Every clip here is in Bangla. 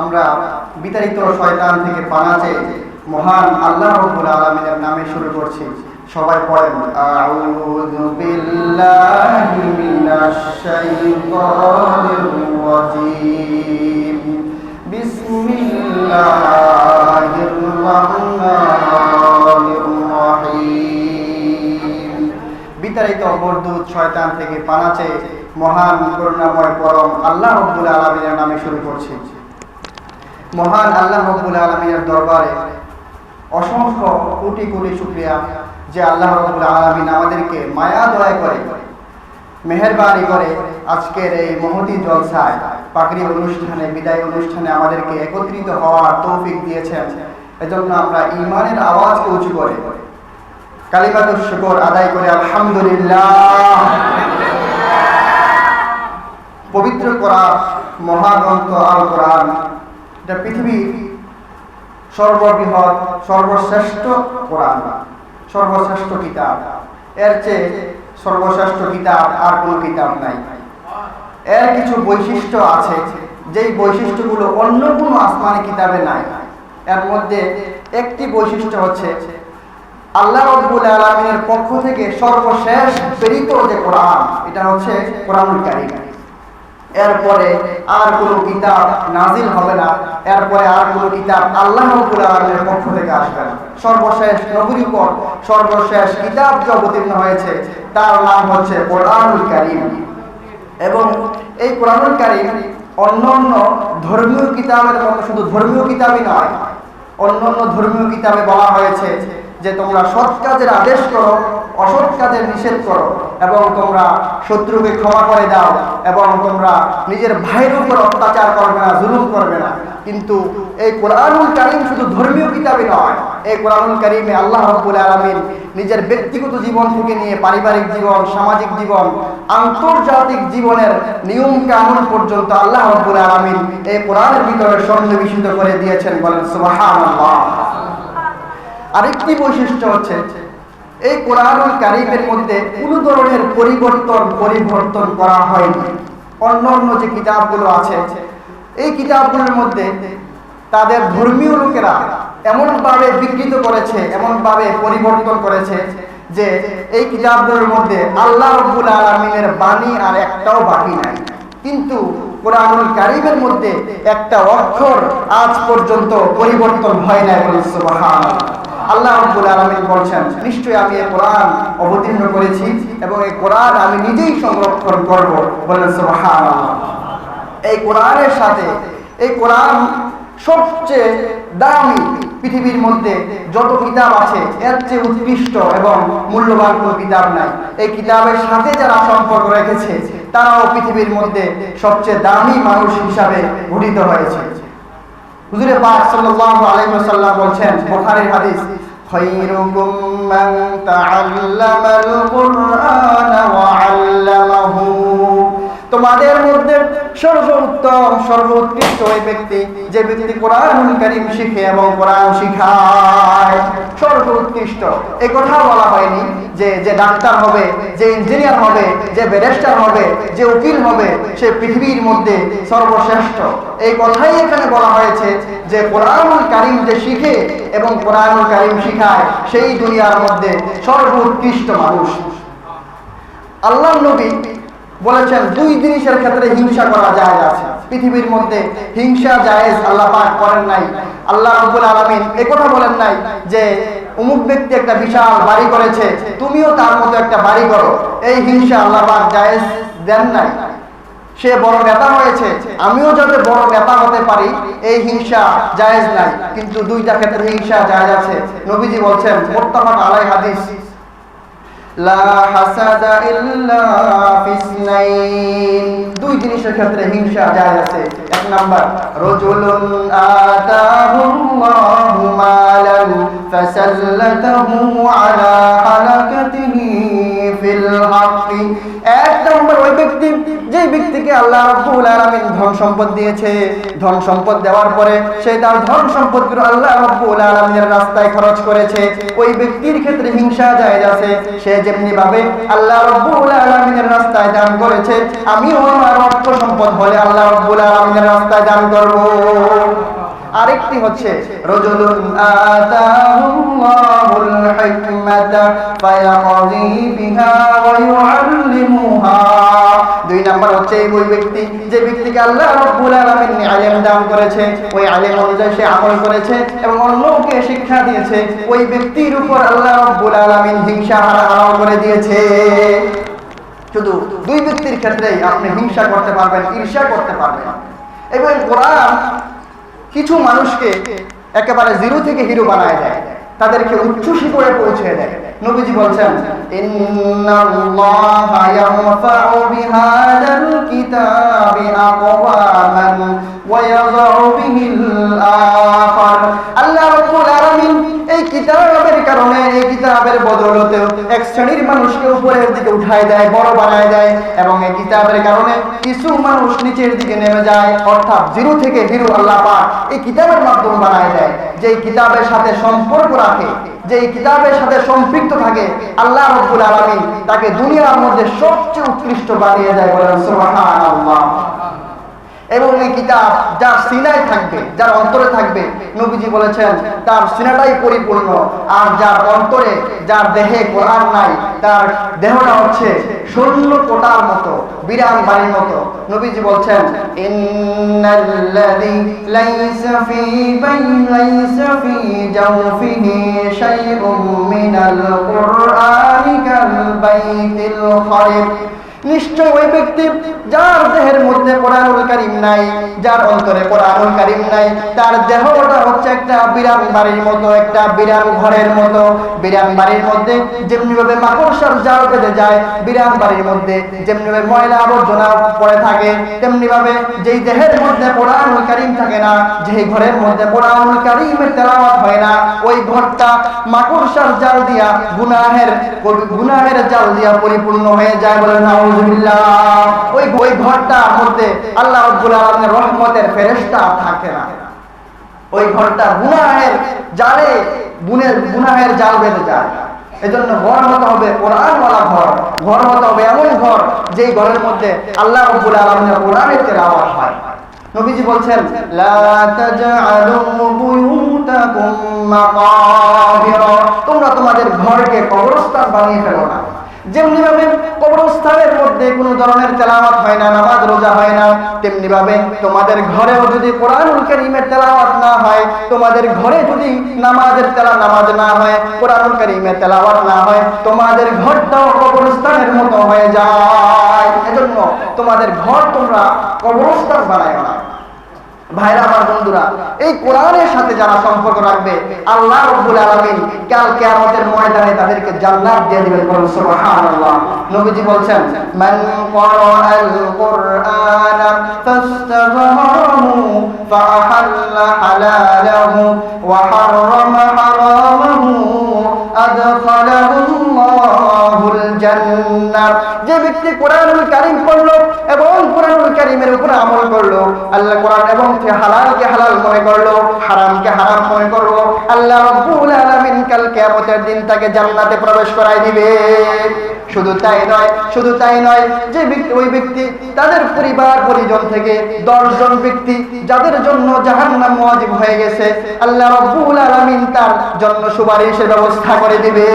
আমরা বিতাড়িত শয়তান থেকে পানাচে মহান আল্লাহ রব্বুল আলামিনের নামে শুরু করছি। সবাই পড়েন, আউযু বিল্লাহি মিনাশ শাইতানির রাজীম। বিসমিল্লাহির রহমানির রহিম। বিতাড়িত মরদুদ শয়তান থেকে পানাচে মহান করুণাময় পরম আল্লাহ রব্বুল আলামিনের নামে শুরু করছি। মহান আল্লাহ রব্বুল আলমিনের দরবারে অসংখ্য কোটি কোটি শুক্রিয়া যে আল্লাহ রব্বুল আলমিন আমাদেরকে মায়া দয়া করে, মেহরবানি করে আজকের এই মহতি জলসায় পাকড়ি অনুষ্ঠানে, বিদায় অনুষ্ঠানে আমাদেরকে একত্রিত হওয়ার তৌফিক দিয়েছেন। এজন্য আমরা ইমানের আওয়াজকে উঁচু করে কালিমাতুর শুকর আদায় করে আলহামদুলিল্লাহ। পবিত্র করা মহাগ্রন্থ আল কোরআন এটা পৃথিবীর সর্ববৃহৎ, সর্বশ্রেষ্ঠ কোরআন। সর্বশ্রেষ্ঠ কিতাব। এর চেয়ে সর্বশ্রেষ্ঠ কিতাব আর কোনো কিতাব নাই। এর কিছু বৈশিষ্ট্য আছে, যেই বৈশিষ্ট্যগুলো অন্য কোনো আসমানি কিতাবে নাই। এর মধ্যে একটি বৈশিষ্ট্য হচ্ছে, আল্লাহ রব্বুল আলমিনের পক্ষ থেকে সর্বশেষ প্রেরিত যে কোরআন, এটা হচ্ছে কোরআনুল কারিম। এরপরে আর কোনো কিতাব নাজিল হবে না। এরপরে আর কোনো কিতাব আল্লাহ আলমের পক্ষ থেকে আসবে না। সর্বশেষ নবীর উপর সর্বশেষ কিতাব যে অবতীর্ণ হয়েছে, তার নাম হচ্ছে কোরআনুল কারিম। এবং এই কোরআনুল কারিম অন্য অন্য ধর্মীয় কিতাবের মতো শুধু ধর্মীয় কিতাবই নয়, অন্য অন্য ধর্মীয় কিতাবে বলা হয়েছে যে তোমরা সৎ কাজের আদেশ করো, অসৎ কাজের নিষেধ করো, এবং তোমরা শত্রুকে ক্ষমা করে দাও, এবং তোমরা নিজের ভাইয়ের উপর অত্যাচার করবে না, জুলুম করবে না। কিন্তু এই কোরআনুল কারিম শুধু ধর্মীয় কিতাবই নয়, এই কোরআনুল কারিমে আল্লাহ রব্বুল আলমিন নিজের ব্যক্তিগত জীবন থেকে নিয়ে পারিবারিক জীবন, সামাজিক জীবন, আন্তর্জাতিক জীবনের নিয়ম কানুন পর্যন্ত আল্লাহ রব্বুল আলমিন এই কোরআনের ভিতরে সন্নিবেশিত করে দিয়েছেন বলেন সুবহানাল্লাহ। আরেকটি বৈশিষ্ট্য হচ্ছে, এই কোরআনুল কারিমের মধ্যে কোনো ধরনের পরিবর্তন পরিবর্তন করা হয়নি। অন্য অন্য যে কিতাবগুলো আছে, এই কিতাবগুলোর মধ্যে তাদের ধর্মীয় লোকেরা এমনভাবে বিকৃত করেছে, এমনভাবে পরিবর্তন করেছে যে এই কিতাবগুলোর মধ্যে আল্লাহ রব্বুল আলমিনের বাণী আর একটাও বাকি নাই। কিন্তু কোরআনুল কারিমের মধ্যে একটা অক্ষর আজ পর্যন্ত পরিবর্তন হয় না বলে সুবহানাল্লাহ। আল্লাহ রব্বুল আলামিন বলছেন, নিশ্চয়ই আমি এই কোরআন অবতীর্ণ করেছি এবং এই কোরআন আমি নিজেই সংরক্ষণ করব। বলেন এই কোরআনের সাথে, এই কোরআন সবচেয়ে দামি পৃথিবীর মধ্যে যত কিতাব আছে, এর চেয়ে উৎকৃষ্ট এবং মূল্যবান কোনো কিতাব নাই। এই কিতাবের সাথে যারা সম্পর্ক রেখেছে, তারাও পৃথিবীর মধ্যে সবচেয়ে দামি মানুষ হিসাবে গঠিত হয়েছে। হুজুরে পাক সাল্লাল্লাহু আলাইহি ওয়াসাল্লাম বলেন বুখারীর হাদিস খায়রুকুম মান তাআল্লামাল কুরআন ওয়া তোমাদের মধ্যে সর্বোত্তম, সর্বোৎকৃষ্ট ওই ব্যক্তি যে ব্যক্তি কোরআনুল কারীম শিখে এবং কোরআন শিখায়। সর্বোৎকৃষ্ট। এই কথা বলা হয়নি যে যে ডাক্তার হবে, যে ইঞ্জিনিয়ার হবে, যে ব্যারিস্টার হবে, যে উকিল হবে, সে পৃথিবীর মধ্যে সর্বশ্রেষ্ঠ। এই কথাই এখানে বলা হয়েছে যে, কোরআনুল কারিম যে শিখে এবং কোরআনুল কারিম শিখায়, সেই দুনিয়ার মধ্যে সর্বোৎকৃষ্ট মানুষ। আল্লাহ নবী বলেছেন, দুই জিনিসের ক্ষেত্রে হিংসা করা যায় আছে। পৃথিবীর মধ্যে হিংসা জায়েজ আল্লাহ পাক করেন নাই। আল্লাহ রাব্বুল আলামিন এই কথা বলেন নাই যে, অমুক ব্যক্তি একটা বিশাল বাড়ি করেছে, তুমিও তার মতো একটা বাড়ি করো। এই হিংসা আল্লাহ পাক জায়েজ দেন নাই। সে বড় নেতা হয়েছে, আমিও যাতে বড় নেতা হতে পারি, এই হিংসা জায়েজ নাই। কিন্তু দুইটা ক্ষেত্রে হিংসা জায়েজ আছে। নবীজি বলছেন, মুত্তাফাক আলাই হাদিস। লা হাসাদা ইল্লা ফিসনাইন দুই জিনিসের ক্ষেত্রে হিংসা জায়েজ আছে। এক নাম্বার, রাজুলুন আতাহুল্লাহু মালান ফাসাল্লাতাহু আলা হালাকাতিহি রাস্তায় খরচ করেছে। ওই ব্যক্তির ক্ষেত্রে হিংসা আছে। সে যেমনি ভাবে আল্লাহ রাব্বুল আলামিনের রাস্তায় দান করেছে, আমিও আমার অর্থ সম্পদ হলে আল্লাহ রাব্বুল আলামিনের রাস্তায় দান করব। আরেকটি হচ্ছে দুই নাম্বার হচ্ছে ওই ব্যক্তি, যে ব্যক্তিকে আল্লাহ রাব্বুল ইলম দান করেছে, ওই ইলম অনুযায়ী সে আমল করেছে এবং অন্যকে শিক্ষা দিয়েছে, ওই ব্যক্তির উপর আল্লাহ রাব্বুল হিংসা করে দিয়েছে। শুধু দুই ব্যক্তির ক্ষেত্রেই আপনি হিংসা করতে পারবেন, ঈর্ষা করতে পারবেন। এবং কোরআন কিছু মানুষকে একেবারে জিরো থেকে হিরো বানায় দেয়, তাদেরকে উচ্চ শিখরে পৌঁছে দেয়। নবীজি বলছেন আল্লাহ এই কিতাবের কারণে এই কিতাবের বদৌলতে এক শ্রেণির মানুষকে উপরের দিকে উঠায় দেয়, বড় বানায় দেয় এবং এই কিতাবের কারণে কিছু মানুষ নিচের দিকে নেমে যায়, অর্থাৎ থেকে হিরো আল্লাহ পাক এই কিতাবের মাধ্যমে বানায় দেয়। যে কিতাবের সাথে সম্পর্ক রাখে যে কিতাবের সাথে সম্পৃক্ত থাকে, আল্লাহ রব্বুল আলামিন তাকে দুনিয়ার মধ্যে সবচেয়ে উৎকৃষ্ট বানিয়ে দেয় বলেন সুবহানাল্লাহ। এবং এই কিতাব যার সিনায় থাকবে, যার অন্তরে থাকবে, নবীজি বলেছেন, তার সিনাটাই পরিপূর্ণ। আর যার অন্তরে, যার দেহে কোরআন নাই, তার দেহটা হচ্ছে শূন্য কোটার মতো, বিরান বাড়ির মতো। নবীজি বলছেন, ইন্নাল্লাযী লাইসা ফি লাইসা ফি জাওফিহি শাইউম মিনাল কুরআনি বাইতিল খারিব নিশ্চয় ওই ব্যক্তি যার দেহের মধ্যে কোরআনুল কারিম নাই, যার অন্তরে কোরআনুল কারিম নাই, তার হচ্ছে একটা বাড়ির মতো, একটা ঘরের মতো। বাড়ির মধ্যে যেমনি ভাবে মাকড়সার জাল বেঁধে যায় বাড়ির মধ্যে যেমনি ভাবে ময়লা আবর্জনা পড়ে থাকে তেমনি ভাবে যেই দেহের মধ্যে কোরআনুল কারিম থাকে না, যেই ঘরের মধ্যে কোরআনুল কারিমের তেলাওয়াত হয় না, ওই ঘরটা মাকড়সার জাল দিয়া, গুনাহের গুনাহের জাল দিয়া পরিপূর্ণ হয়ে যায় বলে ওই ঘরটার মধ্যে আল্লাহ রাব্বুল রহমতের ফেরেশতা থাকে না। ওই ঘরটা গুনাহের জালে গুনাহের জাল বেঁধে যায়। ঘর হতে হবে কোরআনওয়ালা ঘর। ঘর হতে হবে এমন ঘর যেই ঘরের মধ্যে আল্লাহ রাব্বুল কোরআনের হয়। নবীজি বলছেন, লা তোমরা তোমাদের ঘরকে কবরস্থান বানিয়ে ফেলো না। যেমনি ভাবে কবরস্থানের মধ্যে কোনো ধরনের তেলাওয়াত হয় না, নামাজ রোজা হয় না তেমনি ভাবে তোমাদের ঘরেও যদি কোরআনুল কারীমের তেলাওয়াত না হয়, তোমাদের ঘরে যদি নামাজের তেলা, নামাজ না হয়, কোরআনুল কারীমের তেলাওয়াত না হয়, তোমাদের ঘরটাও কবরস্থানের মতো হয়ে যায়। এজন্য তোমাদের ঘর তোমরা কবরস্থান বানায় না। ভাইরা, আমার বন্ধুরা, এই কোরআনের সাথে যারা সম্পর্ক রাখবে, আল্লাহ রব্বুল আলামিন কাল কিয়ামতের ময়দানে তাদেরকে জান্নাত দিয়ে দিবেন বলুন, সুবহানাল্লাহ। নবীজি বলছেন, মান ক্বারাআল কুরআন ফাআহাল্লা হালালাহু ওয়া হারামাহু আদখালাহু আল্লাহুল জান্নাহ যে ব্যক্তি কোরআনুল কারীম পড়ল কারীমের উপর আমল করল। আল্লাহ কোরআন এবং হালালকে হালাল মনে করল হারামকে হারাম মনে করল। আল্লাহ রব্বুল আলামিন কাল কিয়ামতের দিন তাকে জান্নাতে প্রবেশ করায় দিবে। শুধু তাই নয়, শুধু তাই নয়, যে ব্যক্তি ওই ব্যক্তি তাদের পরিবার, পরিজন থেকে দশজন ব্যক্তি যাদের জন্য জাহান্নাম ওয়াজিব হয়ে গেছে, আল্লাহ রাব্বুল আলামিন তার জন্য সুপারিশের ব্যবস্থা করে দিবে।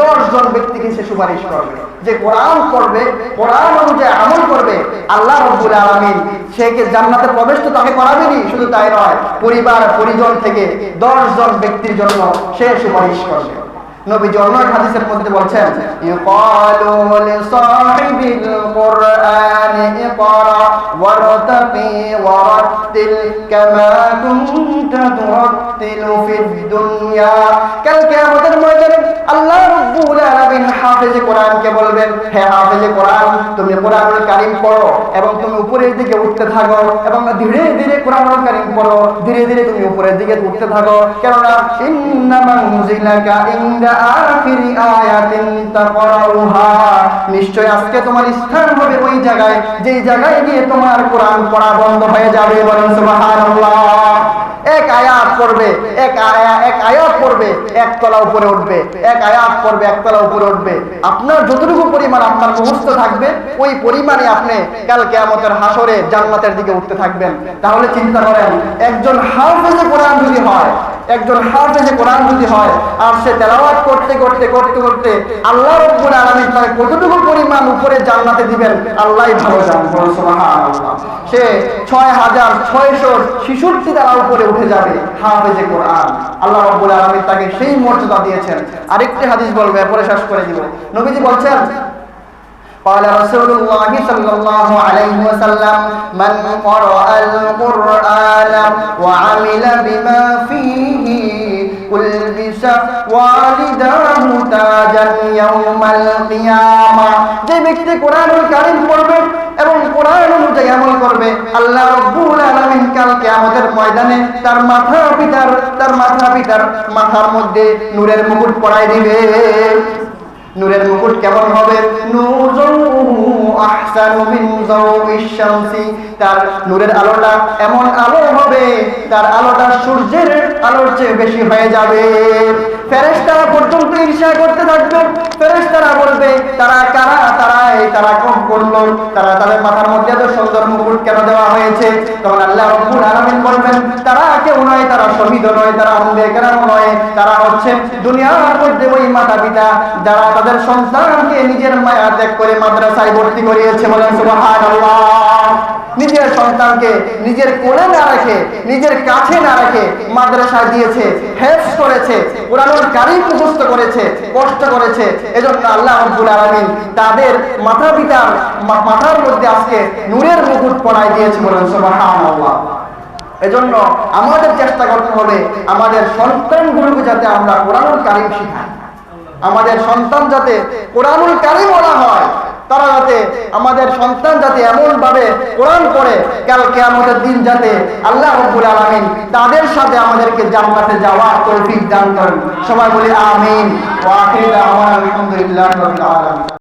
দশজন ব্যক্তিকে সে সুপারিশ করবে। যে কোরআন করবে কোরআন অনুযায়ী আমল করবে, আল্লাহ রাব্বুল আলামিন সেকে জান্নাতে প্রবেশ তো তাকে করাবেনি শুধু তাই নয়, পরিবার, পরিজন থেকে দশজন ব্যক্তির জন্য সে সুপারিশ করবে। নবীজি হাদিসের মধ্যে বলছেন, ইকালু লিসাহিবিল কুরআন ইকরা ওয়ারতাকি কামা কুনতা ফিদ দুনিয়া। কাল কিয়ামতের ময়দানে আল্লাহ আলামিন হাফেজে বলবেন, হে হাফেজে কোরআন, তুমি কারীম পড়ো এবং তুমি উপরের দিকে উঠতে থাকো এবং ধীরে ধীরে কোরআনুল কারীম পড়ো। ধীরে ধীরে তুমি উপরের দিকে উঠতে থাকো। কেননা, ইন্নামা মুজিলাকা ইন্দা আখিরি আয়াতিন তাকরাউহা। নিশ্চয় আজকে তোমার স্থান হবে ওই জায়গায়, যেই জায়গায় গিয়ে তোমার কোরআন পড়া বন্ধ হয়ে যাবে, বলেন সুবহানাল্লাহ। এক আয়াত পড়বে, এক আয়া, এক আয়াত পড়বে উপরে উঠবে, এক আয়াত পড়বে উপরে উঠবে। আপনার যতটুকু পরিমাণ আপনার মুখস্থ থাকবে, ওই পরিমাণে আপনি কাল কেয়ামতের হাসরে জান্নাতের দিকে উঠতে থাকবেন। তাহলে চিন্তা করেন, একজন হাফেজে কোরআন যদি হয় একজন হাফেজে কোরআন যদি হয়, আর সে তেলাওয়াত করতে করতে করতে করতে আল্লাহ রব্বুল আলামিন তাকে কতটুকু পরিমাণ উপরে জান্নাতে দিবেন আল্লাহই ভালো জানেন সুবহানাল্লাহ। সে ছয় হাজার ছয়শো দ্বারা উপরে উঠে যাবে, হাফেজে কোরআন। আল্লাহ রব্বুল আলামিন তাকে সেই মর্যাদা দিয়েছেন। আরেকটি হাদিস বলবে, এরপরে শেষ করে দিব। নবীজি বলছেন قال رسول الله صلى الله عليه وسلم من قرأ القرآن وعمل بما فيه ألبس والداه تاجا يوم القيامة যে ব্যক্তি কোরআনুল কারীম পড়বে এবং কোরআন অনুযায়ী আমল করবে আল্লাহ রব্বুল আলামিন কাল কিয়ামতের ময়দানে তার মাথা পিতার তার মাথা পিতার মাথার মধ্যে নূরের মুকুট পরায় দিবে নূরের মুকুট কেমন হবে? তার নূরের আলোটা এমন আলো হবে, তার আলোটা সূর্যের আলোর চেয়ে বেশি হয়ে যাবে। ফেরেশতারা পর্যন্ত ঈর্ষা করতে থাকবে। ফেরেশতারা বলবে, তারা কারা? তারা এই তারা কম করল। তারা তাদের মাথার মধ্যে এত সুন্দর মুকুট কেন দেওয়া হয়েছে? তখন আল্লাহ রব্বুল আলামিন বলবেন, তারা কেউ নয়, তারা শহীদ নয়, তারা অন্ধেকেরাও নয়। তারা হচ্ছে দুনিয়ার মধ্যে ওই মাতা পিতা যারা তাদের সন্তানকে নিজের মায়া ত্যাগ করে মাদ্রাসায় ভর্তি করিয়েছে বলেন নিজের সন্তানকে নিজের কোলে না রেখে, নিজের কাছে না রেখে মাদ্রাসায় দিয়েছে হেফ করেছে, কোরআনুল কারীম মুখস্থ করেছে, কষ্ট করেছে। এজন্য আল্লাহ রাব্বুল আলামিন তাদের মাতা পিতার মাথার মধ্যে আজকে নূরের মুকুট পরাই দিয়েছে বলেন এজন্য আমাদের চেষ্টা করতে হবে আমাদের সন্তানগুলোকে যাতে আমরা কোরআনুল কারীম শিখাই। আমাদের সন্তান যাতে কোরআনুল কারিম বলা হয়, তারা যাতে আমাদের সন্তান যাতে এমন ভাবে কোরআন করে কালকে আমাদের দিন যাতে আল্লাহ রব্বুল আলামিন তাদের সাথে আমাদেরকে জান্নাতে যাওয়ার তৌফিক দান করেন। সবাই বলি, আমিন। ওয়া আখিরু দাওয়ানা আলহামদুলিল্লাহি